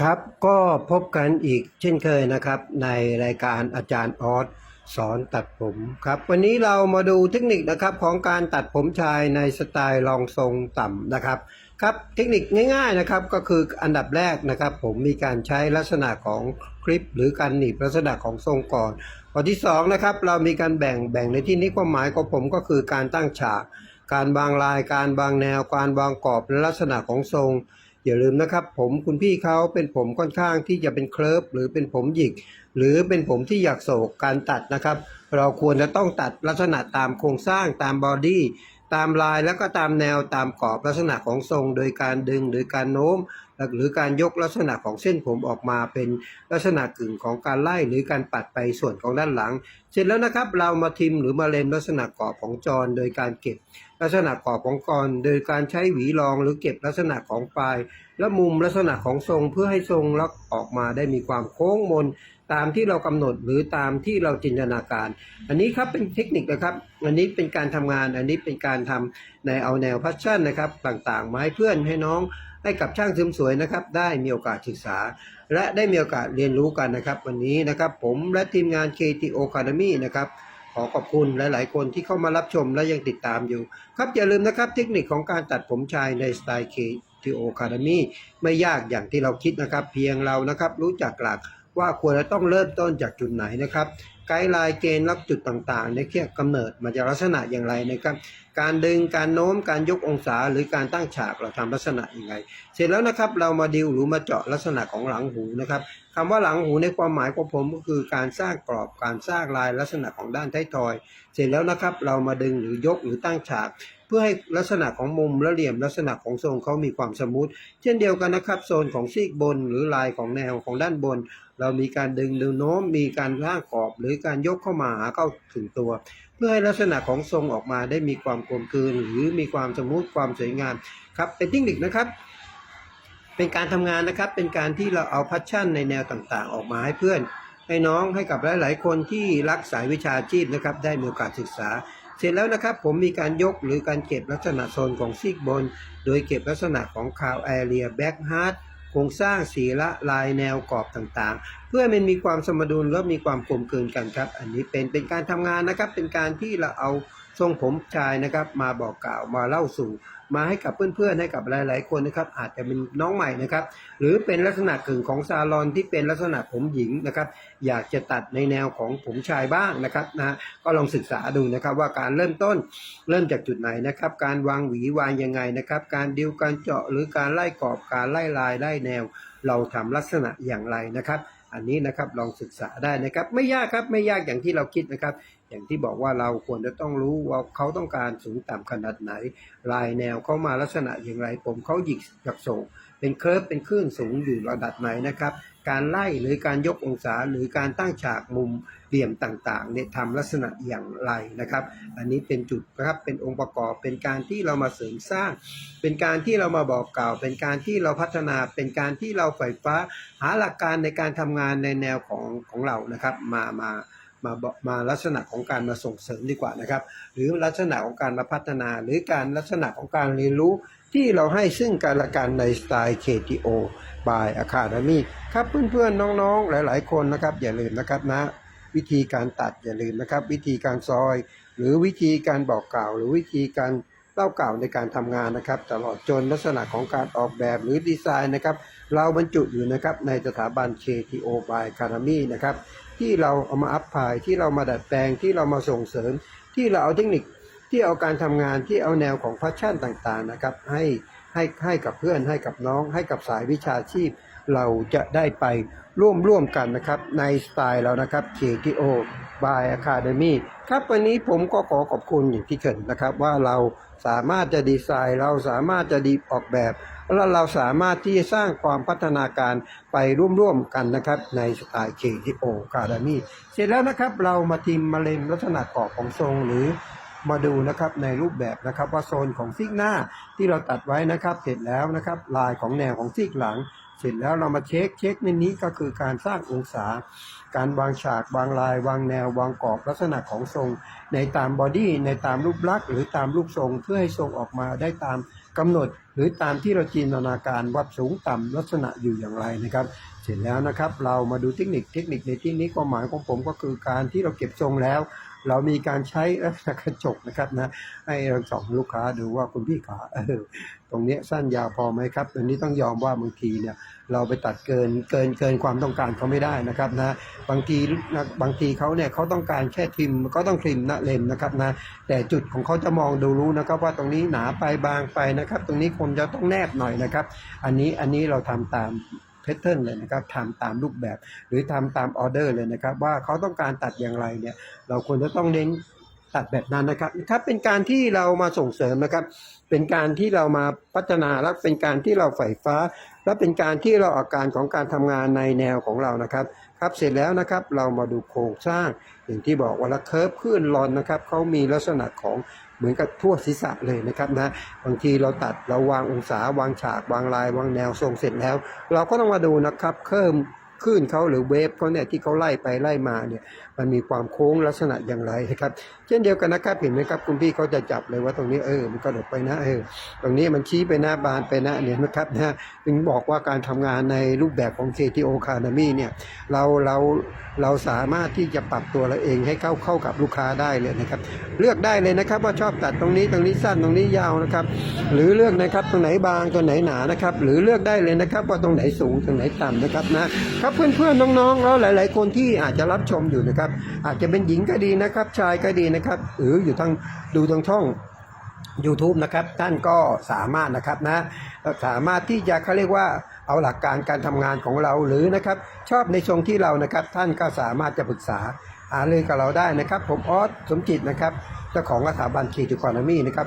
ครับก็พบกันอีกเช่นเคยนะครับ ในรายการอาจารย์ออสสอนตัดผมครับ วันนี้เรามาดูเทคนิคนะครับของการตัดผมชายในสไตล์รองทรงต่ำนะครับครับเทคนิคง่ายๆนะครับก็คืออันดับแรกนะครับ ผมมีการใช้ลักษณะของคลิป หรือการหนีบลักษณะของทรงก่อนข้อที่สองนะครับเรามีการแบ่งแบ่งในที่นี้ความหมายของผมก็คือการตั้งฉาก การวางลายการวางแนว การวางกรอบและลักษณะของทรง อย่าลืมนะครับ ผมคุณพี่เขาเป็นผมค่อนข้างที่จะเป็นเคลิบหรือเป็นผมหยิก หรือเป็นผมที่อยากโศกการตัดนะครับ เราควรจะต้องตัดลักษณะตามโครงสร้างตามบอดี้ ตามลายแล้วก็ตามแนวตามกรอบลักษณะของทรง โดยการดึงหรือการโน้ม หรือการยกลักษณะของเส้นผมออกมาเป็นลักษณะกึ่งของการไล่หรือการปัดไปส่วนของด้านหลัง เสร็จแล้วนะครับ เรามาทิมหรือมาเลนลักษณะกรอบของจร โดยการเก็บ ลักษณะกรอบของกรโดยการใช้หวีรองหรือเก็บลักษณะของปลาย และมุมลักษณะของทรงเพื่อให้ทรงลักออกมาได้มีความโค้งมน ตามที่เรากำหนดหรือตามที่เราจินตนาการ อันนี้ครับเป็นเทคนิคนะครับ อันนี้เป็นการทำงาน อันนี้เป็นการทำในเอาแนวพัชชั่นนะครับต่างๆมาให้เพื่อนให้น้องให้กับช่างเสริมสวยนะครับ ได้มีโอกาสศึกษา และได้มีโอกาสเรียนรู้กันนะครับ วันนี้นะครับผมและทีมงาน KTO Academy นะครับขอขอบคุณหลาย ๆ คนที่เข้ามารับชมและยังติดตามอยู่ ครับอย่าลืมนะครับเทคนิคของการตัดผมชายในสไตล์ KTO Academy ไม่ยากอย่างที่เราคิดนะครับ เพียงเรานะครับรู้จักหลัก ว่าควรจะต้องเริ่มต้นจากจุดไหนนะครับ ไกด์ไลน์เกณฑ์รับจุดต่างๆ ในแค่กำเนิดมันจะลักษณะอย่างไรนะครับ การดึงการโน้มการยกองศาหรือการตั้งฉากเราทำลักษณะอย่างไร เสร็จแล้วนะครับเรามาดิวหรือมาเจาะลักษณะของหลังหูนะครับคำว่าหลังหูในความหมายของผมก็คือการสร้างกรอบการสร้างลายลักษณะของด้านท้ายทอย เสร็จแล้วนะครับเรามาดึงหรือยกหรือตั้งฉาก พื่อให้ลักษณะของมุมและเหลี่ยมลักษณะของทรงเขามีความสมูทเช่นเดียวกันนะครับ โซนของซีกบนหรือลายของแนวของด้านบน เรามีการดึงดึงโน้มมีการร้างกรอบ หรือการยกเข้ามาหาเข้าถึงตัว เพื่อให้ลักษณะของทรงออกมาได้มีความกลมกลืน หรือมีความสมูทความสวยงามครับเป็นเทคนิคนะครับเป็นการทำงานนะครับ เป็นการที่เราเอาพัชชั่นในแนวต่างๆ ออกมาให้เพื่อน ให้น้องให้กับหลาย ๆ คนที่รักสายวิชาชีพนะครับ ได้มีโอกาสศึกษา เสร็จแล้วนะครับผมมีการยกหรือการเก็บลักษณะโซนของซีกบน โดยเก็บลักษณะของคาวแอเรียแบ็กฮาร์ดโครงสร้างสีละลายแนวกรอบต่างๆ เพื่อมันมีความสมดุลและมีความกลมกลืนกันครับ อันนี้เป็นเป็นการทำงานนะครับ เป็นการที่เราเอาทรงผมชายนะครับ มาบอกกล่าวมาเล่าสู่ มาให้กับเพื่อนๆให้กับหลาย ๆ คนนะครับอาจจะเป็นน้องใหม่นะครับ หรือเป็นลักษณะกึ่งของซาลอนที่เป็นลักษณะผมหญิงนะครับ อยากจะตัดในแนวของผมชายบ้างนะครับนะก็ลองศึกษาดูนะครับว่าการเริ่มต้นเริ่มจากจุดไหนนะครับ การวางหวีวางยังไงนะครับ การดิวการเจาะหรือการไล่กรอบการไล่ลายไล่แนว เราทำลักษณะอย่างไรนะครับ อันนี้นะครับลองศึกษาได้นะครับ ไม่ยากครับไม่ยากอย่างที่เราคิดนะครับ อย่างที่บอกว่าเราควรจะต้องรู้ว่าเขาต้องการสูงต่ำขนาดไหน ลายแนวเข้ามาลักษณะอย่างไร ผมเขาหยิกจากโศกเป็นเคิร์ฟเป็นคลื่นสูงอยู่ระดับไหนนะครับ การไล่หรือการยกองศาหรือการตั้งฉากมุมเหลี่ยมต่างๆเนี่ยทำลักษณะอย่างไรนะครับ อันนี้เป็นจุดนะครับเป็นองค์ประกอบเป็นการที่เรามาเสริมสร้าง เป็นการที่เรามาบอกกล่าว เป็นการที่เราพัฒนาเป็นการที่เราใฝ่ฟ้า หาหลักการในการทำงานในแนวของของเรานะครับ มามา มาบอกมาลักษณะของการมาส่งเสริมดีกว่านะครับ หรือลักษณะของการมาพัฒนา หรือการลักษณะของการเรียนรู้ที่เราให้ซึ่งกันและกันในสไตล์ KTO by Academy ครับเพื่อนๆ น้องๆ หลายๆ คนนะครับ อย่าลืมนะครับนะ วิธีการตัดอย่าลืมนะครับ วิธีการซอย หรือวิธีการบอกกล่าว หรือวิธีการเล่ากล่าวในการทำงานนะครับ ตลอดจนลักษณะของการออกแบบหรือดีไซน์นะครับ เราบรรจุอยู่นะครับในสถาบัน KTO by Academy นะครับที่เราเอามาอัพพายที่เรามาดัดแปลงที่เรามาส่งเสริม ที่เราเอาเทคนิคที่เอาการทำงานที่เอาแนวของพัชชั่นต่างๆนะครับให้ให้ให้กับเพื่อนให้กับน้องให้กับสายวิชาชีพ เราจะได้ไปร่วมร่วมกันนะครับในสไตล์เรานะครับ KTO by Academy ครับวันนี้ผมก็ขอขอบคุณอย่างที่เกิดนะครับว่าเราสามารถจะดีไซน์ เราสามารถจะดีออกแบบ และเราสามารถที่จะสร้างความพัฒนาการไปร่วมๆกันนะครับ ในสไตล์เคทีโอคาร์ดามีเสร็จแล้วนะครับเรามาทิมมาเลมลักษณะกรอบของทรงหรือ มาดูนะครับในรูปแบบนะครับว่าโซนของซีกหน้าที่เราตัดไว้นะครับ เสร็จแล้วนะครับลายของแนวของซีกหลัง เสร็จแล้วเรามาเช็คเช็คในนี้ก็คือการสร้างองศา การวางฉากวางลาย วางแนว วางกรอบลักษณะของทรง ในตามบอดี้ในตามรูปลักษณ์หรือตามรูปทรงเพื่อให้ทรงออกมาได้ตามกำหนด หรือตามที่เราจินตนาการวัดสูงต่ำลักษณะอยู่อย่างไรนะครับ เสร็จแล้วนะครับเรามาดูเทคนิคเทคนิคในที่นี้ความหมายของผมก็คือการที่เราเก็บทรงแล้ว เรามีการใช้ลักษณะกระจกนะครับนะให้เราส่องลูกค้าดูว่าคุณพี่ขาเออตรงนี้สั้นยาวพอไหมครับตรงนี้ต้องยอมว่าบางทีเนี่ยเราไปตัดเกินเกินเกินความต้องการเขาไม่ได้นะครับนะบางทีบางทีเขาเนี่ยเขาต้องการแค่ทิมก็ต้องทริมนะเลมนะครับนะแต่จุดของเขาจะมองดูรู้นะครับ ว่าตรงนี้หนาไปบางไปนะครับ ตรงนี้คนจะต้องแนบหน่อยนะครับ อันนี้อันนี้เราทำตาม ทเทิร์นเลยนะครับทำตามรูปแบบ หรือทำตามออเดอร์เลยนะครับ ว่าเขาต้องการตัดอย่างไรเนี่ยเราควรจะต้องเน้นตัดแบบนั้นนะครับครับเป็นการที่เรามาส่งเสริมนะครับ เป็นการที่เรามาพัฒนาและเป็นการที่เราใฝ่ฟ้า และเป็นการที่เราอาการของการทำงานในแนวของเรานะครับ ครับเสร็จแล้วนะครับเรามาดูโครงสร้าง อย่างที่บอกว่าละเคิร์ฟขึ้นรอนนะครับเขามีลักษณะของ เหมือนกับทั่วศีรษะเลยนะครับนะบางทีเราตัดเราวางองศาวางฉาก วางลายวางแนวทรงเสร็จแล้ว เราก็ต้องมาดูนะครับเพิ่ม ขึ้นเขาหรือเวฟเขาเนี่ยที่เขาไล่ไปไล่มาเนี่ยมันมีความโค้งลักษณะอย่างไรนะครับเช่นเดียวกันนะครับเห็นไหมครับคุณพี่เขาจะจับเลยว่าตรงนี้เออมันกระดกไปนะเออตรงนี้มันชี้ไปหน้าบานไปนะเนี่ยนะครับนะถึงบอกว่าการทำงานในรูปแบบของ CTO Academy เนี่ยเราเราเราสามารถที่จะปรับตัวเราเองให้เข้าเข้ากับลูกค้าได้เลยนะครับเลือกได้เลยนะครับว่าชอบตัดตรงนี้ตรงนี้สั้นตรงนี้ยาวนะครับหรือเลือกนะครับตรงไหนบางตรงไหนหนานะครับหรือเลือกได้เลยนะครับว่าตรงไหนสูงตรงไหนต่ำนะครับนะครับเพื่อนๆน้องๆแล้วหลาย ๆ คนที่อาจจะรับชมอยู่นะครับ อาจจะเป็นหญิงก็ดีนะครับ ชายก็ดีนะครับ หรืออยู่ทางดูทางช่อง YouTube นะครับท่านก็สามารถนะครับนะสามารถที่จะเขาเรียกว่าเอาหลักการการทำงานของเราหรือนะครับ ชอบในทรงที่เรานะครับ ท่านก็สามารถจะปรึกษาหารือกับเราได้นะครับ ผมออสสมจิตนะครับเจ้าของสถาบันคีติคอนามีนะครับ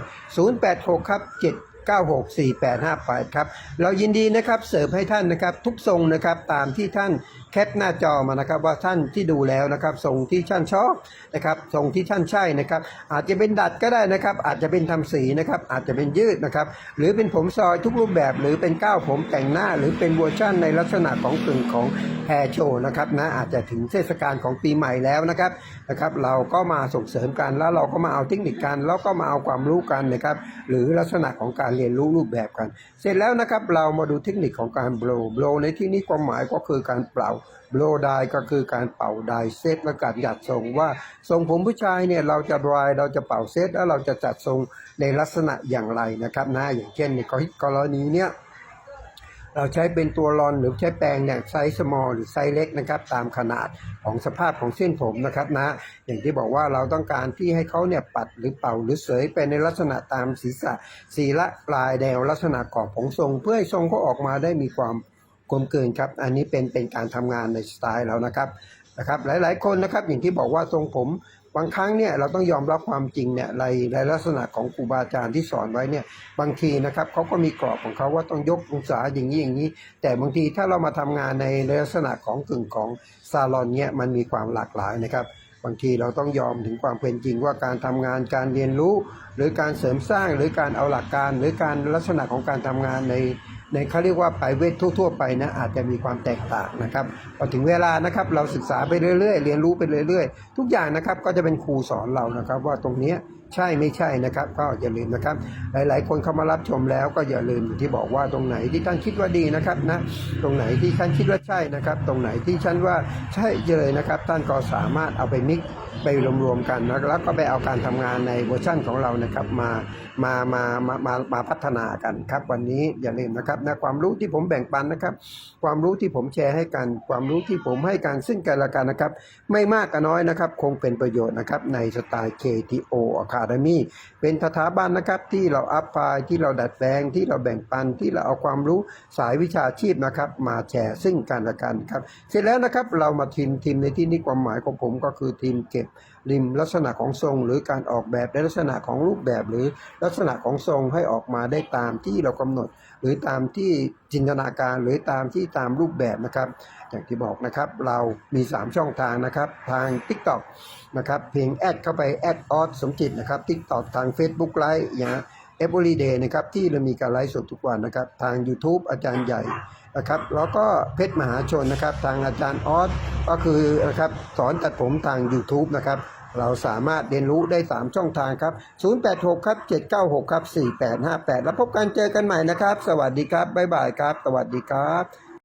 086 ครับ 7 964858 ครับ เรายินดีนะครับเสิร์ฟให้ท่านนะครับทุกทรงนะครับตามที่ท่านแคปหน้าจอมานะครับว่าท่านที่ดูแล้วนะครับทรงที่ท่านชอบนะครับทรงที่ท่านใช่นะครับ อาจจะเป็นดัดก็ได้นะครับ อาจจะเป็นทำสีนะครับ อาจจะเป็นยืดนะครับ หรือเป็นผมซอยทุกรูปแบบ หรือเป็นก้าวผมแต่งหน้า หรือเป็นเวอร์ชั่นในลักษณะของกึ่งของแฮร์โชนะครับนะอาจจะถึงเทศกาลของปีใหม่แล้วนะครับนะครับ เราก็มาส่งเสริมกันแล้วเราก็มาเอาเทคนิคกันแล้วก็มาเอาความรู้กันนะครับ หรือลักษณะของการเรียนรู้รูปแบบกัน เสร็จแล้วนะครับเรามาดูเทคนิคของการโบว์โบว์ในที่นี้ความหมายก็คือการเป่าโบว์ไดก็คือการเป่าไดเซตและการจัดทรงว่าทรงผมผู้ชายเนี่ยเราจะดรายเราจะเป่าเซตแล้วเราจะจัดทรงในลักษณะอย่างไรนะครับนะอย่างเช่นในกรณีเนี้ย เราใช้เป็นตัวรอนหรือใช้แปรงเนี่ยไซส์ small หรือไซส์เล็กนะครับ ตามขนาดของสภาพของเส้นผมนะครับนะ อย่างที่บอกว่าเราต้องการที่ให้เขาเนี่ยปัดหรือเป่าหรือเสยไปในลักษณะตามศีรษะศีละปลายแนวลักษณะกรอบของทรง เพื่อให้ทรงเขาออกมาได้มีความกลมกลืนครับ อันนี้เป็นเป็นการทำงานในสไตล์เรานะครับนะครับหลายๆ คนนะครับอย่างที่บอกว่าทรงผม บางครั้งเนี่ยเราต้องยอมรับความจริงเนี่ยในในลักษณะของครูบาอาจารย์ที่สอนไว้เนี่ยบางทีนะครับเขาก็มีกรอบของเขาว่าต้องยกองศาอย่างนี้อย่างนี้ แต่บางทีถ้าเรามาทำงานในลักษณะของกึ่งของซาลอนเนี่ยมันมีความหลากหลายนะครับบางทีเราต้องยอมถึงความเป็นจริงว่าการทำงานการเรียนรู้ หรือการเสริมสร้างหรือการเอาหลักการ หรือการลักษณะของการทำงานใน ในเขาเรียกว่าไปเวททั่ว ๆ ไปนะอาจจะมีความแตกต่างนะครับพอถึงเวลานะครับเราศึกษาไปเรื่อยๆ เรียนรู้ไปเรื่อย ๆ ทุกอย่างนะครับก็จะเป็นครูสอนเรานะครับว่าตรงนี้ ใช่ไม่ใช่นะครับ ก็อย่าลืมนะครับ หลาย ๆ คนเข้ามารับชมแล้วก็อย่าลืมอย่างที่บอกว่าตรงไหนที่ท่านคิดว่าดีนะครับนะตรงไหนที่ท่านคิดว่าใช่นะครับ ตรงไหนที่ฉันว่าใช่เลยนะครับท่านก็สามารถเอาไปมิกซ์ไปรวมๆกันนะแล้วก็ไปเอาการทำงานในเวอร์ชั่นของเรานะครับมามามามามามาพัฒนากันครับ วันนี้อย่าลืมนะครับนะความรู้ที่ผมแบ่งปันนะครับ ความรู้ที่ผมแชร์ให้กัน ความรู้ที่ผมให้กันซึ่งกันและกันนะครับ ไม่มากก็น้อยนะครับ คงเป็นประโยชน์นะครับในสไตล์ KTO Academy เป็นสถาบันนะครับที่เราอัพพลายที่เราดัดแปลงที่เราแบ่งปันที่เราเอาความรู้สายวิชาชีพนะครับ มาแชร์ซึ่งกันและกันครับ เสร็จแล้วนะครับเรามาทีมทีมในที่นี้ความหมายของผมก็คือทีมเก็บ ริมลักษณะของทรง หรือการออกแบบในลักษณะของรูปแบบ หรือลักษณะของทรงให้ออกมาได้ตามที่เรากำหนด หรือตามที่จินตนาการหรือตามที่ตามรูปแบบนะครับ อย่างที่บอกนะครับเรามี 3 ช่องทางนะครับ ทาง TikTok นะครับเพียงแอดเข้าไปแอดออสสมจิตนะครับ TikTok ทาง Facebook ไลฟ์นะ Every Day นะครับที่เรามีการไลฟ์สดทุกวันนะครับทาง YouTube อาจารย์ใหญ่นะครับแล้วก็เพชรมหาชนนะครับทางอาจารย์ออสก็คือนะครับสอนตัดผมทาง YouTube นะครับเราสามารถเรียนรู้ได้ 3 ช่องทางครับ 086 ครับ 796 ครับ 4858 แล้วพบกันเจอกันใหม่นะครับ สวัสดีครับ บ๊ายบายครับ สวัสดีครับ